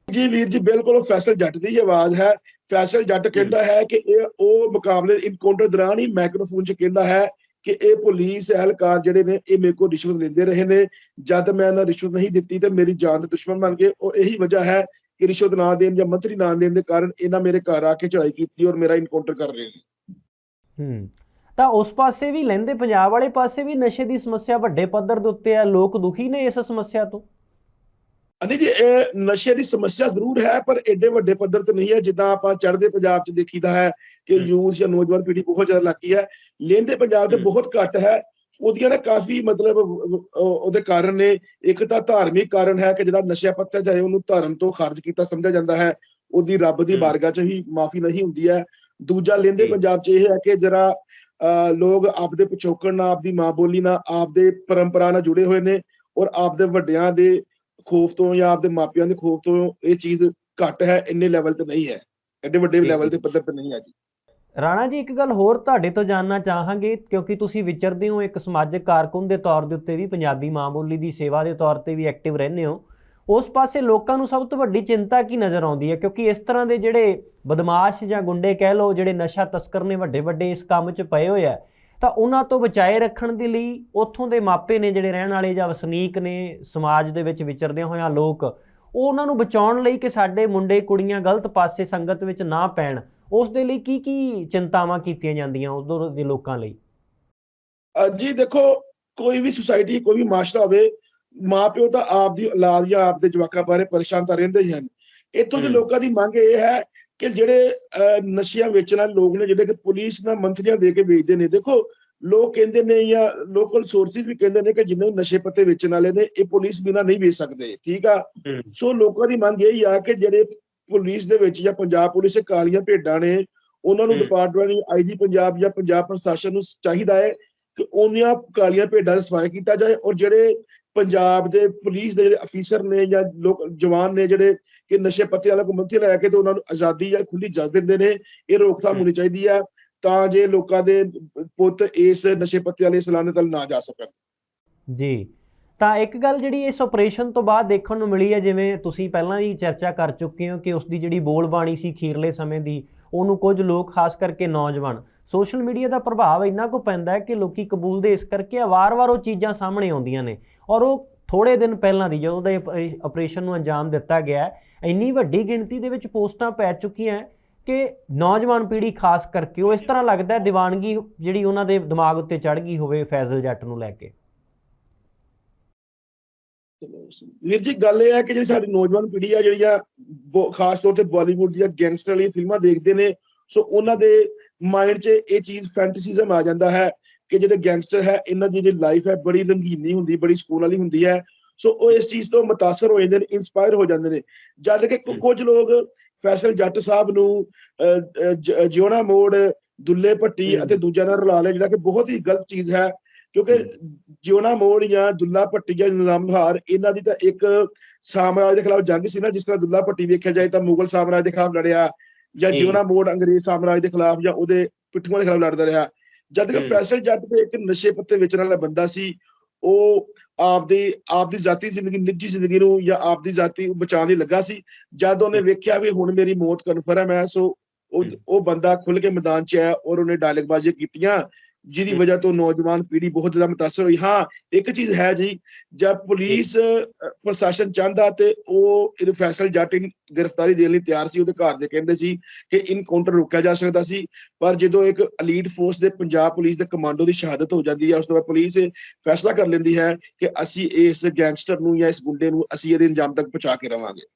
ਜੀ ਵੀਰ ਜੀ, ਬਿਲਕੁਲ ਫੈਸਲ ਜੱਟ ਦੀ ਆਵਾਜ਼ ਹੈ। ਫੈਸਲ ਜੱਟ ਕਹਿੰਦਾ ਹੈ ਕਿ ਇਹ ਉਹ ਮੁਕਾਬਲੇ ਇਨਕਾਊਂਟਰ ਦੌਰਾਨ ਹੀ ਮਾਈਕ੍ਰੋਫੋਨ 'ਚ ਕਹਿੰਦਾ ਹੈ ਕਿ ਇਹ ਪੁਲਿਸ ਅਹਿਲਕਾਰ ਜਿਹੜੇ ਨੇ, ਇਹ ਮੇਰੇ ਕੋਲ ਰਿਸ਼ਵਤ ਲੈਂਦੇ ਰਹੇ ਨੇ। ਜਦ ਮੈਂ ਇਹਨਾਂ ਰਿਸ਼ਵਤ ਨਹੀਂ ਦਿੱਤੀ ਤੇ ਮੇਰੀ ਜਾਨ ਦੇ ਦੁਸ਼ਮਣ ਬਣ ਗਏ। ਔਰ ਇਹੀ ਵਜ੍ਹਾ ਹੈ ਕਿ ਰਿਸ਼ਵਤ ਨਾ ਦੇਣ ਜਾਂ ਮੰਤਰੀ ਨਾ ਦੇਣ ਦੇ ਕਾਰਨ ਇਹਨਾਂ ਮੇਰੇ ਘਰ ਆ ਕੇ ਚੜਾਈ ਕੀਤੀ ਔਰ ਮੇਰਾ ਇਨਕਾਊਂਟਰ ਕਰ ਰਹੇ ਨੇ। ਹੂੰ, ਤਾਂ ਉਸ ਪਾਸੇ ਵੀ ਲੈਂਦੇ, ਪੰਜਾਬ ਵਾਲੇ ਪਾਸੇ ਵੀ ਨਸ਼ੇ ਦੀ ਸਮੱਸਿਆ ਵੱਡੇ ਪੱਧਰ ਦੇ ਉੱਤੇ ਆ। ਲੋਕ ਦੁਖੀ ਨੇ ਇਸ ਸਮੱਸਿਆ ਤੋਂ। ਅਨੀ ਜੀ ਇਹ ਨਸ਼ੇ ਦੀ ਸਮੱਸਿਆ ਜ਼ਰੂਰ ਹੈ ਪਰ ਐਡੇ ਵੱਡੇ ਪੱਧਰ ਤੇ ਨਹੀਂ ਹੈ ਜਿੱਦਾਂ ਆਪਾਂ ਚੜ੍ਹਦੇ ਪੰਜਾਬ 'ਚ ਦੇਖੀਦਾ ਹੈ ਕਿ। ਯੂਥ ਜਾਂ ਨੌਜਵਾਨ ਪੀੜ੍ਹੀ ਬਹੁਤ ਜ਼ਿਆਦਾ ਲੱਗੀ ਹੈ ਲਹਿੰਦੇ ਪੰਜਾਬ ਦੇ ਹਮ। ਬਹੁਤ ਘੱਟ ਹੈ ਉਹਦੀਆਂ ਨਾ ਕਾਫੀ ਮਤਲਬ ਉਹ- ਉਹ- ਉਹਦੇ ਕਾਰਨ ਨੇ ਇੱਕ ਤਾਂ ਧਾਰਮਿਕ ਕਾਰਨ ਹੈ ਕਿ ਜਿਹੜਾ ਨਸ਼ਾ ਪੱਤਾ ਚਾਹੇ ਉਹਨੂੰ ਧਰਮ ਤੋਂ ਖਾਰਜ ਕੀਤਾ ਸਮਝਿਆ ਜਾਂਦਾ ਹੈ ਉਹਦੀ ਰੱਬ ਦੀ ਹਮ। ਬਾਰਗਾਹ 'ਚ ਹੀ ਮਾਫੀ ਨਹੀਂ ਹੁੰਦੀ ਹੈ ਦੂਜਾ ਲਹਿੰਦੇ ਜੀ। ਪੰਜਾਬ 'ਚ ਇਹ ਹੈ ਕਿ ਜਰਾ ਲੋਕ ਆਪਦੇ ਪਿਛੋਕੜ ਨਾਲ ਆਪਦੀ ਮਾਂ ਬੋਲੀ ਨਾਲ ਆਪਦੇ ਪਰੰਪਰਾ ਨਾਲ ਜੁੜੇ ਹੋਏ ਨੇ ਔਰ ਆਪਦੇ ਵੱਡਿਆਂ ਦੇ ਖੋਫ ਤੋਂ ਜਾਂ ਆਪਦੇ ਮਾਪਿਆਂ ਦੇ ਖੋਫ ਤੋਂ ਇਹ ਚੀਜ਼ ਘੱਟ ਹੈ ਇੰਨੇ ਲੈਵਲ ਤੇ ਨਹੀਂ ਹੈ। ਐਡੇ ਵੱਡੇ ਲੈਵਲ। ਤੇ ਪੱਧਰ ਤੇ ਨਹੀਂ ਹੈ ਜੀ। ਰਾਣਾ ਜੀ ਇੱਕ ਗੱਲ ਹੋਰ ਤੁਹਾਡੇ ਤੋਂ ਜਾਨਣਾ ਚਾਹਾਂਗੇ ਕਿਉਂਕਿ ਤੁਸੀਂ ਵਿਚਰਦੇ ਹੋ ਇੱਕ ਸਮਾਜਿਕ ਕਾਰਕੁਨ ਦੇ ਤੌਰ ਦੇ ਉੱਤੇ ਵੀ ਪੰਜਾਬੀ ਮਾਂ ਬੋਲੀ ਦੀ ਸੇਵਾ ਦੇ ਤੌਰ ਤੇ ਵੀ ਐਕਟਿਵ ਰਹਿੰਦੇ ਹੋ। ਉਸ ਪਾਸੇ ਲੋਕਾਂ ਨੂੰ ਸਭ ਤੋਂ ਵੱਡੀ ਚਿੰਤਾ ਕੀ ਨਜ਼ਰ ਆਉਂਦੀ ਹੈ? ਕਿਉਂਕਿ ਇਸ ਤਰ੍ਹਾਂ ਦੇ ਜਿਹੜੇ ਬਦਮਾਸ਼ ਜਾਂ ਗੁੰਡੇ ਕਹਿ ਲਓ ਜਿਹੜੇ ਨਸ਼ਾ ਤਸਕਰ ਨੇ ਵੱਡੇ ਵੱਡੇ ਇਸ ਕੰਮ 'ਚ ਪਏ ਹੋਏ ਆ ਤਾਂ ਉਹਨਾਂ ਤੋਂ ਬਚਾਏ ਰੱਖਣ ਦੇ ਲਈ ਉੱਥੋਂ ਦੇ ਮਾਪੇ ਨੇ ਜਿਹੜੇ ਰਹਿਣ ਵਾਲੇ ਜਾਂ ਵਸਨੀਕ ਨੇ ਸਮਾਜ ਦੇ ਵਿੱਚ ਵਿਚਰਦੇ ਹੋਇਆਂ ਲੋਕ ਉਹ ਉਹਨਾਂ ਨੂੰ ਬਚਾਉਣ ਲਈ ਕਿ ਸਾਡੇ ਮੁੰਡੇ ਕੁੜੀਆਂ ਗਲਤ ਪਾਸੇ ਸੰਗਤ ਵਿੱਚ ਨਾ ਪੈਣ। ਉਸ ਦੇ ਲਈ ਕੀ ਕੀ ਚਿੰਤਾਵਾਂ ਕੀਤੀਆਂ ਜਾਂਦੀਆਂ ਉਧਰ ਦੇ ਲੋਕਾਂ ਲਈ? ਜੀ ਦੇਖੋ ਕੋਈ ਵੀ ਸੁਸਾਇਟੀ ਕੋਈ ਵੀ ਮਾਸ਼ਰਾ ਹੋਵੇ ਮਾਪਿਓ ਤਾਂ ਆਪ ਦੀ ਔਲਾਦ ਜਾਂ ਆਪ ਦੇ ਜਵਾਕਾਂ ਬਾਰੇ ਪਰੇਸ਼ਾਨ ਤਾਂ ਰਹਿੰਦੇ ਹੀ ਹਨ। ਇੱਥੋਂ ਦੇ। ਲੋਕਾਂ ਦੀ ਮੰਗ ਇਹ ਹੈ ਕਿ ਜਿਹੜੇ ਨਸ਼ਿਆਂ ਵੇਚਣ ਵਾਲੇ ਲੋਕ ਨੇ ਜਿਹੜੇ ਕਿ ਪੁਲਿਸ ਨਾਲ ਮੰਤਰੀਆਂ ਦੇ ਕੇ ਵੇਚਦੇ ਨੇ ਦੇਖੋ ਲੋਕ ਕਹਿੰਦੇ ਨੇ ਜਾਂ ਲੋਕਲ ਸੋਰਸਿਸ ਵੀ ਕਹਿੰਦੇ ਨੇ ਕਿ ਜਿੰਨੇ ਨਸ਼ੇ ਪੱਤੇ ਵੇਚਣ ਵਾਲੇ ਨੇ ਇਹ ਪੁਲਿਸ ਬਿਨਾਂ ਨਹੀਂ ਵੇਚ ਸਕਦੇ ਠੀਕ ਆ ਸੋ ਲੋਕਾਂ ਦੀ ਮੰਗ ਇਹ ਹੀ ਆ ਕਿ ਜਿਹੜੇ ਪੁਲਿਸ ਦੇ ਵਿੱਚ ਜਾਂ ਪੰਜਾਬ ਪੁਲਿਸ ਦੇ ਕਾਲੀਆਂ ਭੇਡਾਂ ਨੇ ਉਹਨਾਂ ਨੂੰ। ਡਿਪਾਰਟਮੈਂਟ ਆਈਜੀ ਪੰਜਾਬ ਜਾਂ ਪੰਜਾਬ ਪ੍ਰਸ਼ਾਸਨ ਨੂੰ ਚਾਹੀਦਾ ਹੈ ਕਿ ਉਹਨੀਆਂ ਕਾਲੀਆਂ ਭੇਡਾਂ ਦਾ ਸਫਾਇਆ ਕੀਤਾ ਜਾਏ ਔਰ ਜਿਹੜੇ ਪੰਜਾਬ ਦੇ ਪੁਲਿਸ ਦੇ ਜਿਹੜੇ ਅਫੀਸਰ ਨੇ ਜਾਂ ਲੋਕ ਜਵਾਨ ਨੇ ਜਿਹੜੇ ਕਿ ਨਸ਼ੇ ਪੱਤੇ ਵਾਲਾ ਕਮੰਤੀ ਲੈ ਕੇ ਤੇ ਉਹਨਾਂ ਨੂੰ ਆਜ਼ਾਦੀ ਜਾਂ ਖੁੱਲੀ ਇਜਾਜ਼ਤ ਦਿੰਦੇ ਨੇ ਇਹ ਰੋਕਥਾਮ। ਹੋਣੀ ਚਾਹੀਦੀ ਹੈ ਤਾਂ ਜੇ ਲੋਕਾਂ ਦੇ ਪੁੱਤ ਇਸ ਨਸ਼ੇ ਪੱਤੇ ਵਾਲੇ ਸਲਾਨੇ ਤਲ ਨਾ ਜਾ ਸਕਣ ਜੀ ਤਾਂ ਇੱਕ ਗੱਲ ਜਿਹੜੀ ਇਸ ਆਪਰੇਸ਼ਨ ਤੋਂ ਬਾਅਦ ਦੇਖਣ ਨੂੰ ਮਿਲੀ ਹੈ ਜਿਵੇਂ ਤੁਸੀਂ ਪਹਿਲਾਂ ਹੀ ਚਰਚਾ ਕਰ ਚੁੱਕੇ ਹੋ ਕਿ ਉਸ ਦੀ ਜਿਹੜੀ ਬੋਲਬਾਣੀ ਸੀ ਖੀਰਲੇ ਸਮੇਂ ਦੀ ਉਹਨੂੰ ਕੁਝ ਲੋਕ ਖਾਸ ਕਰਕੇ ਨੌਜਵਾਨ ਸੋਸ਼ਲ ਮੀਡੀਆ ਦਾ ਪ੍ਰਭਾਵ ਇੰਨਾ ਕੁ ਪੈਂਦਾ ਹੈ ਕਿ ਲੋਕੀ ਕਬੂਲਦੇ ਇਸ ਕਰਕੇ ਆ ਵਾਰ-ਵਾਰ ਉਹ ਚੀਜ਼ਾਂ ਸਾਹਮਣੇ ਆਉਂਦੀਆਂ ਨੇ ਔਰ ਉਹ ਥੋੜੇ ਦਿਨ ਪਹਿਲਾਂ ਦੀ, ਜਦੋਂ ਦਾ ਇਹ ਆਪਰੇਸ਼ਨ ਨੂੰ ਅੰਜਾਮ ਦਿੱਤਾ ਗਿਆ ਇੰਨੀ ਵੱਡੀ ਗਿਣਤੀ ਦੇ ਵਿੱਚ ਪੋਸਟਾਂ ਪੈ ਚੁੱਕੀਆਂ ਕਿ ਨੌਜਵਾਨ ਪੀੜ੍ਹੀ ਖਾਸ ਕਰਕੇ ਉਹ ਇਸ ਤਰ੍ਹਾਂ ਲੱਗਦਾ ਹੈ ਜਿਹੜੀ ਉਹਨਾਂ ਦੇ ਦਿਮਾਗ ਉੱਤੇ ਚੜ ਗਈ ਹੋਵੇ ਫੈਜ਼ਲ ਜੱਟ ਨੂੰ ਲੈ ਕੇ। ਵੀਰ ਜੀ, ਗੱਲ ਇਹ ਹੈ ਕਿ ਜਿਹੜੀ ਸਾਡੀ ਨੌਜਵਾਨ ਪੀੜ੍ਹੀ ਆ, ਜਿਹੜੀ ਆ ਖਾਸ ਤੌਰ ਤੇ ਬਾਲੀਵੁੱਡ ਦੀਆਂ ਗੈਂਗਸਟਰ ਵਾਲੀਆਂ ਫਿਲਮਾਂ ਦੇਖਦੇ ਨੇ, ਸੋ ਉਹਨਾਂ ਦੇ ਮਾਈਂਡ 'ਚ ਇਹ ਚੀਜ਼ ਫੈਂਟਸੀਜ਼ਮ ਆ ਜਾਂਦਾ ਹੈ ਕਿ ਜਿਹੜੇ ਗੈਂਗਸਟਰ ਹੈ ਇਹਨਾਂ ਦੀ ਜਿਹੜੀ ਲਾਈਫ ਹੈ ਬੜੀ ਰੰਗੀਨੀ ਹੁੰਦੀ ਬੜੀ ਸਕੂਨ ਵਾਲੀ ਹੁੰਦੀ ਹੈ ਸੋ ਉਹ ਇਸ ਚੀਜ਼ ਤੋਂ متاثر ਹੋ ਜਾਂਦੇ ਨੇ ਇਨਸਪਾਇਰ ਹੋ ਜਾਂਦੇ ਨੇ ਜਦ ਕਿ ਕੁ- ਕੁਝ ਲੋਕ ਫੈਸਲ ਜੱਟ ਸਾਹਿਬ ਨੂੰ ਅਹ, ਅਹ, ਜ- ਜਿਉਣਾ ਮੋੜ ਦੁੱਲੇ ਭੱਟੀ ਹਮ। ਅਤੇ ਦੂਜਿਆਂ ਨਾਲ ਰਲਾ ਲਿਆ ਜਿਹੜਾ ਕਿ ਬਹੁਤ ਹੀ ਗਲਤ ਚੀਜ਼ ਹੈ ਕਿਉਂਕਿ ਜਿਉਣਾ ਮੋੜ ਜਾਂ ਦੁੱਲਾ ਭੱਟੀ ਜਾਂ ਨਿਜ਼ਾਮ ਬਹਾਰ ਇਹਨਾਂ ਦੀ ਤਾਂ ਇੱਕ ਸਾਮਰਾਜ ਦੇ ਖਿਲਾਫ ਜੰਗ ਸੀ ਨਾ ਜਿਸ ਤਰ੍ਹਾਂ ਦੁੱਲਾ ਭੱਟੀ ਵੇਖਿਆ ਜਾਏ ਤਾਂ ਮੁਗਲ ਸਾਮਰਾਜ ਦੇ ਖਿਲਾਫ ਲੜਿਆ ਜਾਂ ਜੀ। ਜਿਉਣਾ ਮੋੜ ਅੰਗਰੇਜ਼ ਸਾਮਰਾਜ ਦੇ ਖਿਲਾਫ ਜਾਂ ਉਹਦੇ ਪਿੱਠੂਆਂ ਦੇ ਖਿਲਾਫ ਲੜਦਾ ਰਿਹਾ ਜਦ ਕਿ। ਫੈਸਲ ਜੱਟ ਤੇ ਇੱਕ ਨਸ਼ੇ ਪੱਤੇ ਵੇਚਣ ਵਾਲਾ ਬੰਦਾ ਸੀ ਉਹ ਆਪਦੀ ਆਪਦੀ ਜ਼ਾਤੀ ਜ਼ਿੰਦਗੀ ਨਿੱਜੀ ਜ਼ਿੰਦਗੀ ਨੂੰ ਜਾਂ ਆਪਦੀ ਜ਼ਾਤੀ ਬਚਾਉਣ ਲਈ ਲੱਗਾ ਸੀ ਜਦ ਉਹਨੇ ਵੇਖਿਆ ਵੀ ਹੁਣ ਮੇਰੀ ਮੌਤ ਕਨਫਰਮ ਹੈ ਸੋ ਉਹ। ਉਹ ਬੰਦਾ ਖੁੱਲ ਕੇ ਮੈਦਾਨ 'ਚ ਆਇਆ ਔਰ ਉਹਨੇ ਡਾਇਲੌਗਬਾਜ਼ੀਆਂ ਕੀਤੀਆਂ ਜਿਹਦੀ। ਵਜ੍ਹਾ ਤੋਂ ਨੌਜਵਾਨ ਪੀੜ੍ਹੀ ਬਹੁਤ ਜ਼ਿਆਦਾ ਮੁਤਾਸਰ ਹੋਈ। ਹਾਂ ਇੱਕ ਚੀਜ਼ ਹੈ ਜੀ ਜਦ ਪੁਲਿਸ ਪ੍ਰਸ਼ਾਸਨ ਚਾਹੁੰਦਾ ਤੇ ਉਹ ਇਹ ਫੈਸਲ ਜੱਟ ਨੂੰ ਗ੍ਰਿਫਤਾਰੀ ਦੇਣ ਲਈ ਤਿਆਰ ਸੀ ਉਹਦੇ ਘਰ ਦੇ ਕਹਿੰਦੇ ਸੀ ਕਿ ਇਨਕਾਊਂਟਰ ਰੋਕਿਆ ਜਾ ਸਕਦਾ ਸੀ। ਪਰ ਜਦੋਂ ਇੱਕ ਅਲੀਟ ਫੋਰਸ ਦੇ ਪੰਜਾਬ ਪੁਲਿਸ ਦੇ ਕਮਾਂਡੋ ਦੀ ਸ਼ਹਾਦਤ ਹੋ ਜਾਂਦੀ ਹੈ ਉਸ ਤੋਂ ਬਾਅਦ ਪੁਲਿਸ ਫੈਸਲਾ ਕਰ ਲੈਂਦੀ ਹੈ ਕਿ ਅਸੀਂ ਇਸ ਗੈਂਗਸਟਰ ਨੂੰ ਜਾਂ ਇਸ ਗੁੰਡੇ ਨੂੰ ਅਸੀਂ ਇਹਦੇ ਅੰਜਾਮ ਤੱਕ ਪਹੁੰਚਾ ਕੇ ਰਵਾਂਗੇ।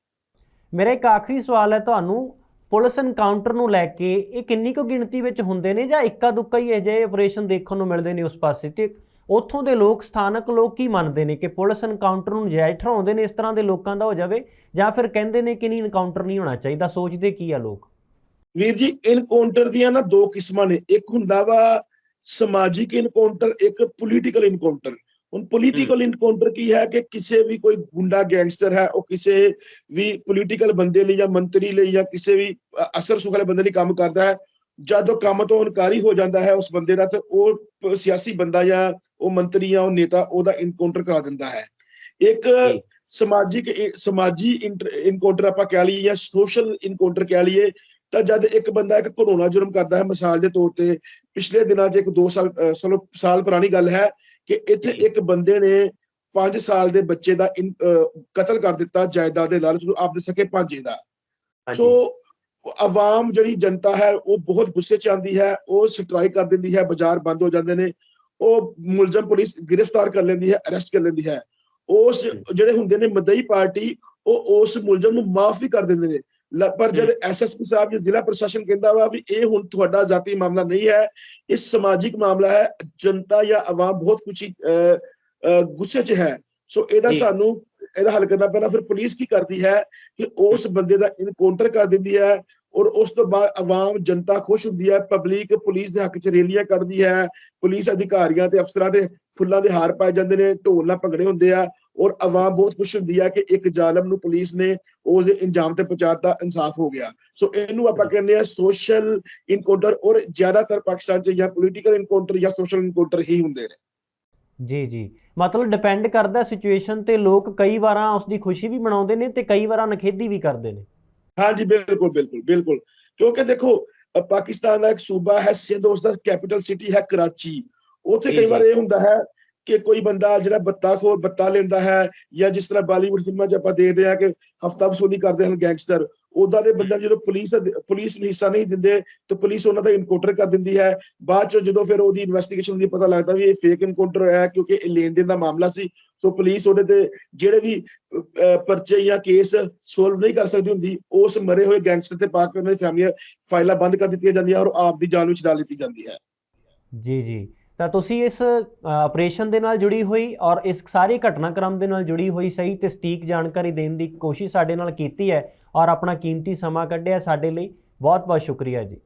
ਮੇਰਾ ਇੱਕ ਆਖਰੀ ਸਵਾਲ ਹੈ ਤੁਹਾਨੂੰ। ਪੁਲਿਸ ਐਨਕਾਊਂਟਰ ਨੂੰ ਲੈ ਕੇ ਇਹ ਕਿੰਨੀ ਕੁ ਗਿਣਤੀ ਵਿੱਚ ਹੁੰਦੇ ਨੇ ਜਾਂ ਇੱਕਾ ਦੁੱਕਾ ਹੀ ਅਜਿਹੇ ਆਪਰੇਸ਼ਨ ਦੇਖਣ ਨੂੰ ਮਿਲਦੇ ਨੇ ਉਸ ਪਾਸੇ? ਤੇ ਉੱਥੋਂ ਦੇ ਲੋਕ, ਸਥਾਨਕ ਲੋਕ ਕੀ ਮੰਨਦੇ ਨੇ ਕਿ ਪੁਲਿਸ ਐਨਕਾਊਂਟਰ ਨੂੰ ਨਜਾਇਜ਼ ਠਹਿਰਾਉਂਦੇ ਨੇ ਇਸ ਤਰ੍ਹਾਂ ਦੇ ਲੋਕਾਂ ਦਾ ਹੋ ਜਾਵੇ ਜਾਂ ਫਿਰ ਕਹਿੰਦੇ ਨੇ ਕਿ ਨਹੀਂ ਐਨਕਾਊਂਟਰ ਨਹੀਂ ਹੋਣਾ ਚਾਹੀਦਾ, ਸੋਚਦੇ ਕੀ ਆ ਲੋਕ? ਵੀਰ ਜੀ ਇਨਕਾਊਂਟਰ ਦੀਆਂ ਨਾ ਦੋ ਕਿਸਮਾਂ ਨੇ। ਇੱਕ ਹੁੰਦਾ ਵਾ ਸਮਾਜਿਕ ਇਨਕਾਊਂਟਰ ਇੱਕ ਪੋਲੀਟੀਕਲ ਇਨਕਾਊਂਟਰ ਹੁਣ ਪੋਲੀਟੀਕਲ ਇਨਕਾਊਂਟਰ ਕੀ ਹੈ ਕਿ ਕਿਸੇ ਵੀ ਕੋਈ ਗੁੰਡਾ ਗੈਂਗਸਟਰ ਹੈ ਉਹ ਕਿਸੇ ਵੀ ਪੋਲੀਟੀਕਲ ਬੰਦੇ ਲਈ ਜਾਂ ਮੰਤਰੀ ਲਈ ਜਾਂ ਕਿਸੇ ਵੀ ਅਸਰ ਸੁਖ ਵਾਲੇ ਬੰਦੇ ਲਈ ਕੰਮ ਕਰਦਾ ਹੈ ਜਦ ਉਹ ਕੰਮ ਤੋਂ ਇਨਕਾਰੀ ਹੋ ਜਾਂਦਾ ਹੈ ਉਸ ਬੰਦੇ ਦਾ ਤੇ ਉਹ ਸਿਆਸੀ ਬੰਦਾ ਜਾਂ ਉਹ ਮੰਤਰੀ ਜਾਂ ਉਹ ਨੇਤਾ ਉਹਦਾ ਇਨਕਾਊਂਟਰ ਕਰਾ ਦਿੰਦਾ ਹੈ ਇੱਕ। ਸਮਾਜਿਕ ਸਮਾਜੀ ਇਨਕਾਊਂਟਰ ਆਪਾਂ ਕਹਿ ਲਈਏ ਜਾਂ ਸੋਸ਼ਲ ਇਨਕਾਊਂਟਰ ਕਹਿ ਲਈਏ ਤਾਂ ਜਦ ਇੱਕ ਬੰਦਾ ਇੱਕ ਘਰੋਣਾ ਜੁਰਮ ਕਰਦਾ ਹੈ ਮਿਸਾਲ ਦੇ ਤੌਰ ਤੇ ਪਿਛਲੇ ਦਿਨਾਂ 'ਚ ਇੱਕ 2 ਸਾਲ ਸਾਲ ਪੁਰਾਣੀ ਗੱਲ ਹੈ ਕਿ ਇੱਥੇ। ਇੱਕ ਬੰਦੇ ਨੇ 5 ਸਾਲ ਦੇ ਬੱਚੇ ਦਾ ਕਤਲ ਕਰ ਦਿੱਤਾ ਜਾਇਦਾਦ ਦੇ ਲਾਲਚ ਨੂੰ ਆਪਦੇ ਸਕੇ ਭਾਂਜੇ ਦਾ। ਸੋ ਆਵਾਮ ਜਿਹੜੀ ਜਨਤਾ ਹੈ ਉਹ ਬਹੁਤ ਗੁੱਸੇ 'ਚ ਆਂਦੀ ਹੈ ਉਹ ਸਟ੍ਰਾਈਕ ਕਰ ਦਿੰਦੀ ਹੈ ਬਾਜ਼ਾਰ ਬੰਦ ਹੋ ਜਾਂਦੇ ਨੇ ਉਹ ਮੁਲਜ਼ਮ ਪੁਲਿਸ ਗ੍ਰਿਫਤਾਰ ਕਰ ਲੈਂਦੀ ਹੈ ਅਰੈਸਟ ਕਰ ਲੈਂਦੀ ਹੈ। ਉਸ ਜਿਹੜੇ ਹੁੰਦੇ ਨੇ ਮਦਈ ਪਾਰਟੀ ਉਹ ਉਸ ਮੁਲਜ਼ਮ ਨੂੰ ਮਾਫ ਵੀ ਕਰ ਦਿੰਦੇ ਨੇ। ਪਰ ਜਦ ਐਸਐਸਪੀ ਸਾਹਿਬ ਜਾਂ ਜ਼ਿਲ੍ਹਾ ਪ੍ਰਸ਼ਾਸਨ ਕਹਿੰਦਾ ਵਾ ਵੀ ਇਹ ਹੁਣ ਤੁਹਾਡਾ ਜ਼ਾਤੀ ਮਾਮਲਾ ਨਹੀਂ ਹੈ ਇਹ ਸਮਾਜਿਕ ਮਾਮਲਾ ਹੈ ਜਨਤਾ ਜਾਂ ਆਵਾਮ ਬਹੁਤ ਅਹ, ਗੁੱਸੇ 'ਚ ਹੈ। ਸੋ ਇਹਦਾ। ਸਾਨੂੰ ਇਹਦਾ ਹੱਲ ਕਰਨਾ ਪੈਣਾ। ਫਿਰ ਪੁਲਿਸ ਕੀ ਕਰਦੀ ਹੈ ਕਿ ਉਸ ਬੰਦੇ ਦਾ ਇਨਕਾਊਂਟਰ ਕਰ ਦਿੰਦੀ ਹੈ ਔਰ ਉਸ ਤੋਂ ਬਾਅਦ ਆਵਾਮ ਜਨਤਾ ਖੁਸ਼ ਹੁੰਦੀ ਹੈ ਪਬਲਿਕ ਪੁਲਿਸ ਦੇ ਹੱਕ 'ਚ ਰੈਲੀਆਂ ਕੱਢਦੀ ਹੈ ਪੁਲਿਸ ਅਧਿਕਾਰੀਆਂ ਤੇ ਅਫਸਰਾਂ ਦੇ ਫੁੱਲਾਂ ਦੇ ਹਾਰ ਪਾਏ ਜਾਂਦੇ ਨੇ ਢੋਲ ਨਾਲ ਭੰਗੜੇ ਹੁੰਦੇ ਆ। ਔਰ ਆਵਾਮ ਬਹੁਤ ਖੁਸ਼ ਹੁੰਦੀ ਹੈ ਕਿ ਇੱਕ ਜ਼ਾਲਮ ਨੂੰ ਪੁਲਿਸ ਨੇ ਉਸ ਦੇ ਇੰਜਾਮ ਤੇ ਪਹੁੰਚਾਤਾ ਇਨਸਾਫ ਹੋ ਗਿਆ। ਸੋ ਇਹਨੂੰ ਆਪਾਂ ਕਹਿੰਦੇ ਆ ਸੋਸ਼ਲ ਇਨਕਾਊਂਟਰ ਔਰ ਜ਼ਿਆਦਾਤਰ ਪਾਕਿਸਤਾਨ 'ਚ ਜਾਂ ਪੋਲੀਟੀਕਲ ਇਨਕਾਊਂਟਰ ਜਾਂ ਸੋਸ਼ਲ ਇਨਕਾਊਂਟਰ ਹੀ ਹੁੰਦੇ ਨੇ। ਜੀ ਜੀ। ਮਤਲਬ ਡਿਪੈਂਡ ਕਰਦਾ ਸਿਚੁਏਸ਼ਨ ਤੇ ਲੋਕ ਕਈ ਵਾਰਾਂ ਉਸ ਦੀ ਖੁਸ਼ੀ ਵੀ ਮਨਾਉਂਦੇ ਨੇ ਤੇ ਕਈ ਵਾਰਾਂ ਨਖੇਦੀ ਵੀ ਕਰਦੇ ਨੇ। ਹਾਂਜੀ ਬਿਲਕੁਲ ਬਿਲਕੁਲ ਬਿਲਕੁਲ। ਕਿਉਂਕਿ ਦੇਖੋ ਪਾਕਿਸਤਾਨ ਦਾ ਇੱਕ ਸੂਬਾ ਹੈ ਸਿੰਧ ਉਸ ਦਾ ਕੈਪੀਟਲ ਸਿਟੀ ਹੈ ਕਰਾਚੀ। ਉੱਥੇ ਕਈ। ਵਾਰ ਇਹ ਹੁੰਦਾ ਹੈ ਕਿ ਕੋਈ ਬੰਦਾ ਜਿਹੜਾ ਬੱਤਾ ਖੋਰ ਬੱਤਾ ਲੈਂਦਾ ਹੈ ਜਾਂ ਜਿਸ ਤਰ੍ਹਾਂ ਬਾਲੀਵੁੱਡ ਫਿਲਮਾਂ 'ਚ ਆਪਾਂ ਦੇਖਦੇ ਆ ਕਿ ਹਫਤਾ ਵਸੂਲੀ ਕਰਦੇ ਹਨ ਗੈਂਗਸਟਰ ਉਦਾਂ ਦੇ ਬੰਦੇ ਜਦੋਂ ਪੁਲਿਸ ਪੁਲਿਸ ਨੂੰ ਹਿੱਸਾ ਨਹੀਂ ਦਿੰਦੇ ਤਾਂ ਪੁਲਿਸ ਉਹਨਾਂ ਦਾ ਇਨਕਾਊਂਟਰ ਕਰ ਦਿੰਦੀ ਹੈ। ਬਾਅਦ ਚ ਜਦੋਂ ਫਿਰ ਉਹਦੀ ਇਨਵੈਸਟੀਗੇਸ਼ਨ ਹੁੰਦੀ ਪਤਾ ਲੱਗਦਾ ਵੀ ਇਹ ਫੇਕ ਇਨਕਾਊਂਟਰ ਹੈ ਕਿਉਂਕਿ ਇਹ ਲੈਣ ਦੇਣ ਦਾ ਮਾਮਲਾ ਸੀ, ਸੋ ਪੁਲਿਸ ਉਹਦੇ ਤੇ ਜਿਹੜੇ ਵੀ ਪਰਚੇ ਜਾਂ ਕੇਸ ਸੋਲਵ ਨਹੀਂ ਕਰ ਸਕਦੀ ਹੁੰਦੀ, ਉਸ ਮਰੇ ਹੋਏ ਗੈਂਗਸਟਰ ਤੇ ਪਾ ਕੇ ਉਹਨਾਂ ਦੀ ਫੈਮਿਲੀ ਫਾਈਲਾਂ ਬੰਦ ਕਰ ਦਿੱਤੀਆਂ ਜਾਂਦੀਆਂ ਔਰ ਆਪ ਦੀ ਜਾਨ ਵਿੱਚ ਡਾਲ ਦਿੱਤੀ ਜਾਂਦੀ ਹੈ। ਜੀ ਜੀ। ਤਾਂ ਤੁਸੀਂ ਇਸ ਆਪਰੇਸ਼ਨ ਦੇ ਨਾਲ ਜੁੜੀ ਹੋਈ ਔਰ ਇਸ ਸਾਰੇ ਘਟਨਾਕ੍ਰਮ ਦੇ ਨਾਲ ਜੁੜੀ ਹੋਈ ਸਹੀ ਤੇ ਸਟੀਕ ਜਾਣਕਾਰੀ ਦੇਣ ਦੀ ਕੋਸ਼ਿਸ਼ ਸਾਡੇ ਨਾਲ ਕੀਤੀ ਹੈ ਔਰ ਆਪਣਾ ਕੀਮਤੀ ਸਮਾਂ ਕੱਢਿਆ ਸਾਡੇ ਲਈ। ਬਹੁਤ ਬਹੁਤ ਸ਼ੁਕਰੀਆ ਜੀ।